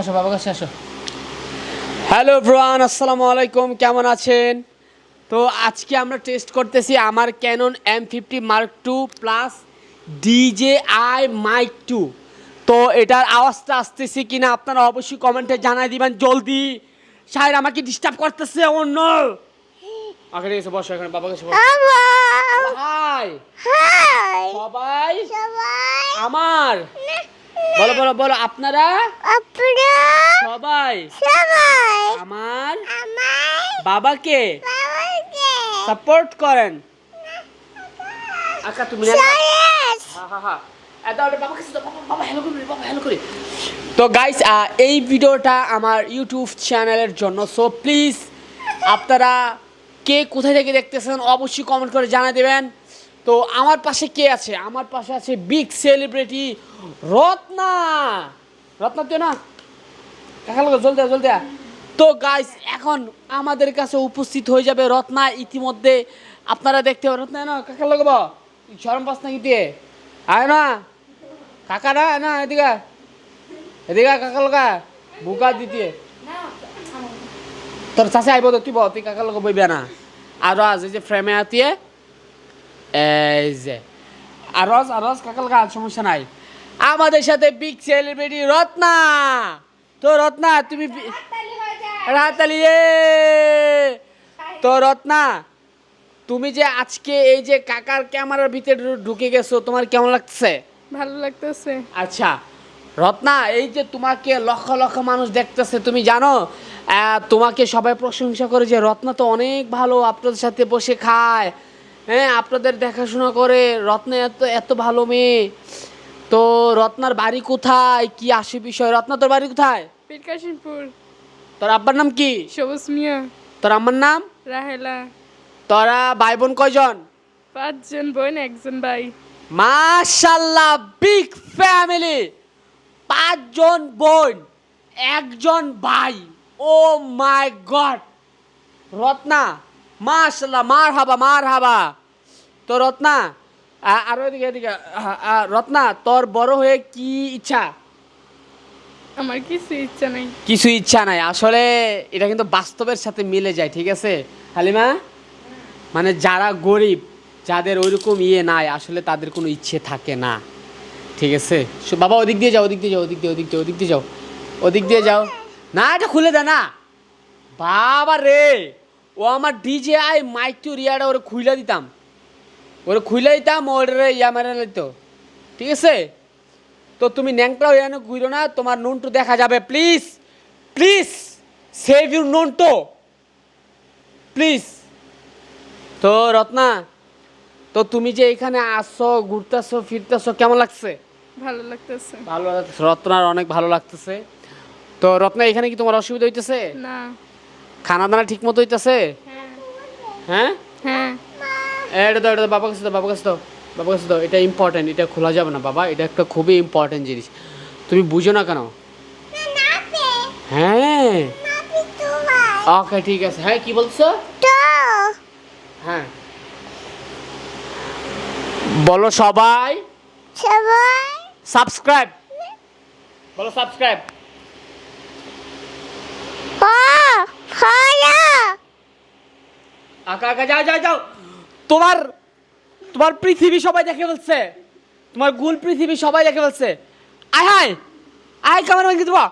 আসো বাবার কাছে আসো। হ্যালো ব্রান আসসালামু আলাইকুম কেমন আছেন? তো আজকে আমরা টেস্ট করতেছি আমার Canon M fifty mark two plus DJ I mic two তো এটার আওয়াজটা আসতেছে কিনা আপনারা অবশ্যই কমেন্টে জানাই দিবেন জলদি। সাহের আমাকে ডিস্টার্ব করতেছে অন্য আগে ঠিক বসো এখানে বাবা কাছে হাই সবাই। আমার। বলো বলো বলো আপনারা? আপনারা? সবাই। সবাই? আমার? আমার? বাবাকে? বাবাকে? সাপোর্ট করেন। আচ্ছা তুমি হ্যাঁ, হ্যাঁ, হ্যাঁ। তো গাইস এই ভিডিওটা আমার ইউটিউব চ্যানেলের জন্য। সো প্লিজ আপনারা কে কোথায় থেকে দেখতেছেন অবশ্যই কমেন্ট করে জানা দেবেন। তো আমার পাশে কে আছে? আমার পাশে আছে বিগ সেলিব্রিটি রত্না। রত্না তো না? কাকা লোক, জলদি জলদি তো গাইস এখন আমাদের কাছে উপস্থিত হয়ে যাবে রত্না। ইতিমধ্যে আপনারা দেখতে পাবেন। রত্না না কাকা লোক শরম পাস নাকি দিয়ে আয় না। কাকা না না এদিকে। এদিকে কাকা লগা বুকা দিতে তোর চাষে আইব তো তুই তুই কাকা লোক বইবে না। আর আজ এই যে ফ্রেমে আতিয়ে এই যে আর রস আর রস কাকা লগা সমস্যা নাই। আমাদের সাথে বিগ সেলিব্রিটি রত্না। তো রত্না তুমি রাতালি এ! তো রত্না তুমি যে আজকে এই যে কাকার ক্যামেরার ভিতরে ঢুকে গেছো তোমার কেমন লাগছে ভালো লাগতেছে। আচ্ছা রত্না এই যে তোমাকে লক্ষ লক্ষ মানুষ দেখতেছে তুমি জানো তোমাকে সবাই প্রশংসা করে যে রত্না তো অনেক ভালো আপনাদের সাথে বসে খায়। হ্যাঁ আপনাদের দেখাশোনা করে রত্না এত এত ভালো মেয়ে। তো রত্নার বাড়ি কোথায়? কি আসে বিষয়? রত্না তোর বাড়ি কোথায়? পিরকাশিমপুর তোর আব্বার নাম কি? সবুজ মিয়া। তোর আম্মার নাম? রাহেলা। তোরা ভাই বোন কয়জন? পাঁচজন বোন একজন ভাই। মাশাল্লাহ বিগ ফ্যামিলি পাঁচজন বোন একজন ভাই। ও মাই গড রত্না মাশাল্লাহ মার হাবা মার হাবা তো রত্না আরও এদিকে এদিকে রত্না তোর বড় হয়ে কি ইচ্ছা? আমার কিছু ইচ্ছা নাই। কিছু ইচ্ছা নাই। আসলে এটা কিন্তু বাস্তবের সাথে মিলে যায় ঠিক আছে? হালিমা? মানে যারা গরিব যাদের ওইরকম ইয়ে নাই আসলে তাদের কোনো ইচ্ছে থাকে না। ঠিক আছে? বাবা ওদিক দিয়ে যাও ওদিক দিয়ে যাও ওদিক দিয়ে ওদিক দিয়ে ওদিক দিয়ে যাও। ওদিক দিয়ে যাও। না এটা খুলে দে না। বাবা রে! ও আমার ডিজে আই মাইক টু রিয়াটা ওরে খুইলা দিতাম। ওরে খুইলা দিতাম ওরে ইয়া মেরে নিত। ঠিক আছে? তো তুমি ন্যাংটাও এনে ঘুরো না তোমার নুনটু দেখা যাবে। প্লিজ প্লিজ সেভ ইউর নুনটো। প্লিজ তো রত্না তো তুমি যে এখানে আসছো ঘুরতেছো ফিরতেছো কেমন লাগছে? ভালো লাগতেছে। ভালো লাগছে রত্নার অনেক ভালো লাগতেছে। তো রত্না এখানে কি তোমার অসুবিধা হইতেছে? না। খানা দানা ঠিক মতো হইতেছে হ্যাঁ। হ্যাঁ এটা দাও এটা বাবা কাছে দাও বাবা কাছে দাও বাবা কাছে দাও। এটা ইম্পর্টেন্ট এটা খোলা যাবে না বাবা। এটা একটা খুবই ইম্পর্টেন্ট জিনিস। তুমি বুঝো না কেন? হ্যাঁ। ওকে ঠিক আছে। হ্যাঁ কি বলছো? হ্যাঁ। বলো সবাই। সবাই। সাবস্ক্রাইব বলো সাবস্ক্রাইব ও হলো আকা আকা যাও যাও যাও। তোমার তোমার পৃথিবী সবাই দেখে ফেলছে। তোমার গুল পৃথিবী সবাই দেখে ফেলছে। আয়, হায়। আয় ক্যামেরা দেবা?